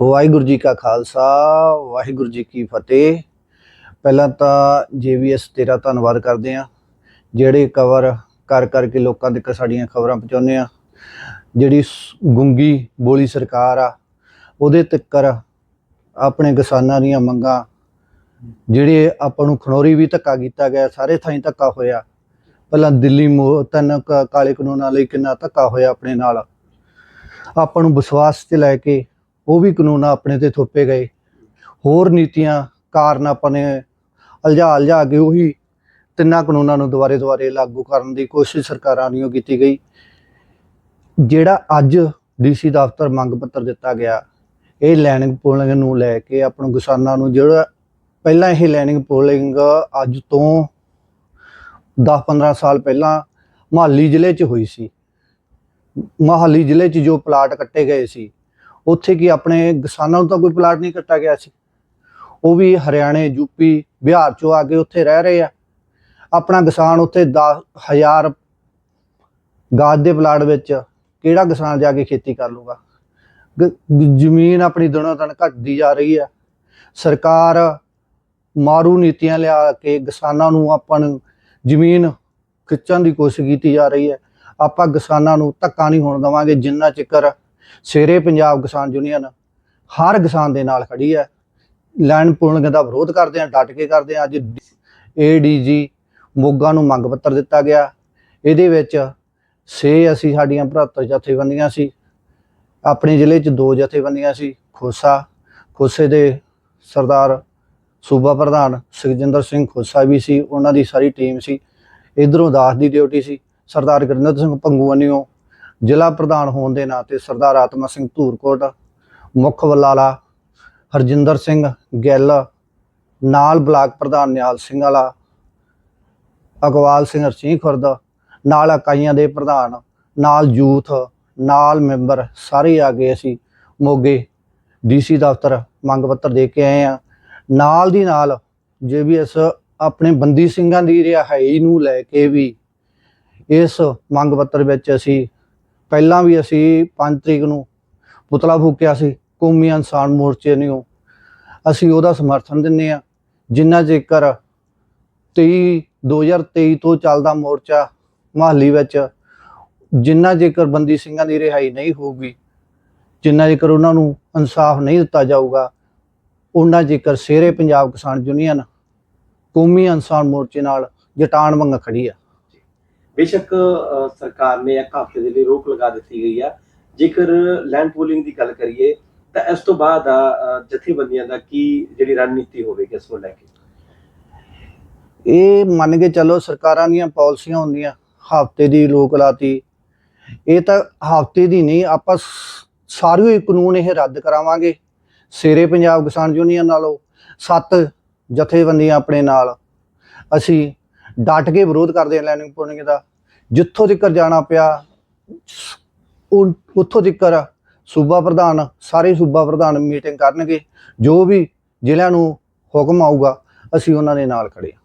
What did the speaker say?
ਵਾਹਿਗੁਰੂ ਜੀ ਕਾ ਖਾਲਸਾ, ਵਾਹਿਗੁਰੂ ਜੀ ਕੀ ਫਤਿਹ। ਪਹਿਲਾਂ ਤਾਂ ਜੀਵੀਐਸ, ਤੇਰਾ ਧੰਨਵਾਦ ਕਰਦੇ ਆ ਜਿਹੜੇ ਕਵਰ ਕਰ ਕਰਕੇ ਲੋਕਾਂ ਤੱਕ ਸਾਡੀਆਂ ਖਬਰਾਂ ਪਹੁੰਚਾਉਂਦੇ ਆ ਜਿਹੜੀ ਸ- ਗੁੰਗੀ ਬੋਲੀ ਸਰਕਾਰ ਆ, ਉਹਦੇ ਤੱਕ ਆਪਣੇ ਕਿਸਾਨਾਂ ਦੀਆਂ ਮੰਗਾਂ, ਜਿਹੜੇ ਆਪਾਂ ਨੂੰ ਖਨੌਰੀ ਵੀ ਧੱਕਾ ਕੀਤਾ ਗਿਆ, ਸਾਰੇ ਥਾਈਂ ਧੱਕਾ ਹੋਇਆ। ਪਹਿਲਾਂ ਦਿੱਲੀ ਮੋ, ਤਿੰਨ ਕ- ਕਾਲੇ ਕਾਨੂੰਨਾਂ ਲਈ ਕਿੰਨਾ ਧੱਕਾ ਹੋਇਆ ਆਪਣੇ ਨਾਲ। ਆਪਾਂ ਨੂੰ ਵਿਸ਼ਵਾਸ 'ਚ ਲੈ ਕੇ ਉਹ ਵੀ ਕਾਨੂੰਨ ਆਪਣੇ ਤੇ ਥੋਪੇ ਗਏ। ਹੋਰ ਨੀਤੀਆਂ, ਕਾਰਨ ਆਪਾਂ ਨੇ ਅਲਝਾ ਅਲਝਾ ਕੇ ਉਹੀ ਤਿੰਨਾਂ ਕਾਨੂੰਨਾਂ ਨੂੰ ਦੁਬਾਰੇ ਦੁਬਾਰੇ ਲਾਗੂ ਕਰਨ ਦੀ ਕੋਸ਼ਿਸ਼ ਸਰਕਾਰਾਂ ਵੱਲੋਂ ਕੀਤੀ ਗਈ। ਜਿਹੜਾ ਅੱਜ ਡੀਸੀ ਦਫ਼ਤਰ ਮੰਗ ਪੱਤਰ ਦਿੱਤਾ ਗਿਆ, ਇਹ ਲੈਂਡਿੰਗ ਪੋਲਿੰਗ ਨੂੰ ਲੈ ਕੇ ਆਪਾਂ ਨੂੰ ਕਿਸਾਨਾਂ ਨੂੰ ਜਿਹੜਾ ਪਹਿਲਾਂ ਇਹ ਲੈਂਡਿੰਗ ਪੋਲਿੰਗ ਅੱਜ ਤੋਂ 10-15 ਸਾਲ ਪਹਿਲਾਂ ਮਹਾਲੀ ਜ਼ਿਲ੍ਹੇ 'ਚ ਹੋਈ ਸੀ। ਮਹਾਲੀ ਜ਼ਿਲ੍ਹੇ 'ਚ ਜੋ ਪਲਾਟ ਕੱਟੇ ਗਏ ਸੀ ਉੱਥੇ ਕੀ ਆਪਣੇ ਕਿਸਾਨਾਂ ਨੂੰ ਤਾਂ ਕੋਈ ਪਲਾਟ ਨਹੀਂ ਕੱਟਾ ਗਿਆ ਸੀ। ਉਹ ਵੀ ਹਰਿਆਣੇ ਯੂਪੀ ਬਿਹਾਰ ਚੋਂ ਆ ਕੇ ਉੱਥੇ ਰਹਿ ਰਹੇ ਆ। ਆਪਣਾ ਕਿਸਾਨ ਉੱਥੇ 10000 ਗਾਜ ਦੇ ਪਲਾਟ ਵਿੱਚ ਕਿਹੜਾ ਕਿਸਾਨ ਜਾ ਕੇ ਖੇਤੀ ਕਰ ਲੂਗਾ? ਜ਼ਮੀਨ ਆਪਣੀ ਦਿਨੋਂ ਦਿਨ ਘਟਦੀ ਜਾ ਰਹੀ ਹੈ ਸਰਕਾਰ ਮਾਰੂ ਨੀਤੀਆਂ ਲਿਆ ਕੇ ਕਿਸਾਨਾਂ ਨੂੰ ਆਪਾਂ ਜ਼ਮੀਨ ਖਿੱਚਣ ਦੀ ਕੋਸ਼ਿਸ਼ ਕੀਤੀ ਜਾ ਰਹੀ ਹੈ ਆਪਾਂ ਕਿਸਾਨਾਂ ਨੂੰ ਧੱਕਾ ਨਹੀਂ ਹੋਣ ਦੇਵਾਂਗੇ, ਜਿੰਨਾ ਚਿਕਰ ਸ਼ੇਰੇ ਪੰਜਾਬ ਕਿਸਾਨ ਯੂਨੀਅਨ ਹਰ ਕਿਸਾਨ ਦੇ ਨਾਲ ਖੜੀ ਹੈ। ਲੈਂਡ ਪੂਲਿੰਗ ਦਾ ਵਿਰੋਧ ਕਰਦੇ ਆ, ਡਟ ਕੇ ਕਰਦੇ ਆ। ਅੱਜ ਏਡੀਜੀ ਮੋਗਾ ਨੂੰ ਮੰਗ ਪੱਤਰ ਦਿੱਤਾ ਗਿਆ। ਇਹਦੇ ਵਿੱਚ ਛੇ ਅਸੀਂ ਸਾਡੀਆਂ ਭਰਾਤਰ ਜਥੇਬੰਦੀਆਂ ਸੀ। ਆਪਣੇ ਜ਼ਿਲ੍ਹੇ 'ਚ ਦੋ ਜਥੇਬੰਦੀਆਂ ਸੀ, ਖੋਸਾ, ਖੋਸੇ ਦੇ ਸਰਦਾਰ ਸੂਬਾ ਪ੍ਰਧਾਨ ਸੁਖਜਿੰਦਰ ਸਿੰਘ ਖੋਸਾ ਵੀ ਸੀ, ਉਹਨਾਂ ਦੀ ਸਾਰੀ ਟੀਮ ਸੀ। ਇਧਰੋਂ ਦਾਸ ਦੀ ਡਿਊਟੀ ਸੀ। ਸਰਦਾਰ ਗੁਰਿੰਦਰ ਸਿੰਘ ਪੰਗੂਆਨੀਓ ਜ਼ਿਲ੍ਹਾ ਪ੍ਰਧਾਨ ਹੋਣ ਦੇ ਨਾਤੇ ਸਰਦਾਰ ਆਤਮਾ ਸਿੰਘ ਧੂਰਕੋਟ, ਮੁੱਖ ਵਲਾਲਾ ਹਰਜਿੰਦਰ ਸਿੰਘ ਗਿੱਲ, ਨਾਲ ਬਲਾਕ ਪ੍ਰਧਾਨ ਨਿਹਾਲ ਸਿੰਘ ਵਾਲਾ ਅਕਵਾਲ ਸਿੰਘ ਹਰਸਿੰਘ ਖੁਰਦ, ਨਾਲ ਇਕਾਈਆਂ ਦੇ ਪ੍ਰਧਾਨ, ਨਾਲ ਯੂਥ, ਨਾਲ ਮੈਂਬਰ ਸਾਰੇ ਆ ਗਏ ਅਸੀਂ ਮੋਗੇ ਡੀਸੀ ਦਫ਼ਤਰ ਮੰਗ ਪੱਤਰ ਦੇ ਕੇ ਆਏ ਆ ਨਾਲ ਦੀ ਨਾਲ ਜੇਬੀਐਸ ਆਪਣੇ ਬੰਦੀ ਸਿੰਘਾਂ ਦੀ ਰਿਹਾਈ ਨੂੰ ਲੈ ਕੇ ਵੀ ਇਸ ਮੰਗ ਪੱਤਰ ਵਿੱਚ ਅਸੀਂ ਪਹਿਲਾਂ ਵੀ ਅਸੀਂ 5 ਤਰੀਕ ਨੂੰ ਪੁਤਲਾ ਫੂਕਿਆ ਸੀ, ਕੌਮੀ ਇਨਸਾਨ ਮੋਰਚੇ ਨੂੰ ਅਸੀਂ ਉਹਦਾ ਸਮਰਥਨ ਦਿੰਦੇ ਆ ਜਿੰਨਾ ਜੇਕਰ 23 2023 ਤੋਂ ਚੱਲਦਾ ਮੋਰਚਾ ਮਹਾਲੀ ਵਿੱਚ, ਜਿੰਨਾ ਜੇਕਰ ਬੰਦੀ ਸਿੰਘਾਂ ਦੀ ਰਿਹਾਈ ਨਹੀਂ ਹੋਊਗੀ, ਜਿੰਨਾ ਜੇਕਰ ਉਹਨਾਂ ਨੂੰ ਇਨਸਾਫ ਨਹੀਂ ਦਿੱਤਾ ਜਾਊਗਾ, ਉਹਨਾਂ ਜੇਕਰ ਸਿਹਰੇ ਪੰਜਾਬ ਕਿਸਾਨ ਯੂਨੀਅਨ ਕੌਮੀ ਇਨਸਾਨ ਮੋਰਚੇ ਨਾਲ ਜਟਾਨ ਮੰਗ ਖੜੀ ਆ। ਬੇਸ਼ੱਕ ਸਰਕਾਰ ਨੇ ਇੱਕ ਹਫ਼ਤੇ ਦੇ ਲਈ ਰੋਕ ਲਗਾ ਦਿੱਤੀ ਗਈ ਆ। ਜੇਕਰ ਲੈਂਡ ਪੂਲਿੰਗ ਦੀ ਗੱਲ ਕਰੀਏ, ਤਾਂ ਇਸ ਤੋਂ ਬਾਅਦ ਆ ਜਥੇਬੰਦੀਆਂ ਦਾ ਕੀ ਜਿਹੜੀ ਰਣਨੀਤੀ ਹੋਵੇਗੀ ਇਸ ਨੂੰ ਲੈ ਕੇ? ਇਹ ਮੰਨ ਕੇ ਚੱਲੋ ਸਰਕਾਰਾਂ ਦੀਆਂ ਪਾਲਿਸੀਆਂ ਹੁੰਦੀਆਂ, ਹਫ਼ਤੇ ਦੀ ਲੋਕ ਲਾਤੀ। ਇਹ ਤਾਂ ਹਫ਼ਤੇ ਦੀ ਨਹੀਂ, ਆਪਾਂ ਸਾਰੇ ਹੀ ਕਾਨੂੰਨ ਇਹ ਰੱਦ ਕਰਾਵਾਂਗੇ। ਸ਼ੇਰੇ ਪੰਜਾਬ ਕਿਸਾਨ ਯੂਨੀਅਨ ਨਾਲੋਂ ਸੱਤ ਜਥੇਬੰਦੀਆਂ ਆਪਣੇ ਨਾਲ। ਅਸੀਂ ਡਟ ਕੇ ਵਿਰੋਧ ਕਰਦੇ ਹਾਂ ਲੈਂਡਿੰਗ ਪੋਲਿੰਗ ਦਾ। ਜਿੱਥੋਂ ਤੱਕ ਜਾਣਾ ਪਿਆ ਉਹ- ਉੱਥੋਂ ਤੱਕ ਸੂਬਾ ਪ੍ਰਧਾਨ, ਸਾਰੇ ਸੂਬਾ ਪ੍ਰਧਾਨ ਮੀਟਿੰਗ ਕਰਨਗੇ। ਜੋ ਵੀ ਜ਼ਿਲ੍ਹਿਆਂ ਨੂੰ ਹੁਕਮ ਆਊਗਾ, ਅਸੀਂ ਉਹਨਾਂ ਦੇ ਨਾਲ ਖੜੇ ਹਾਂ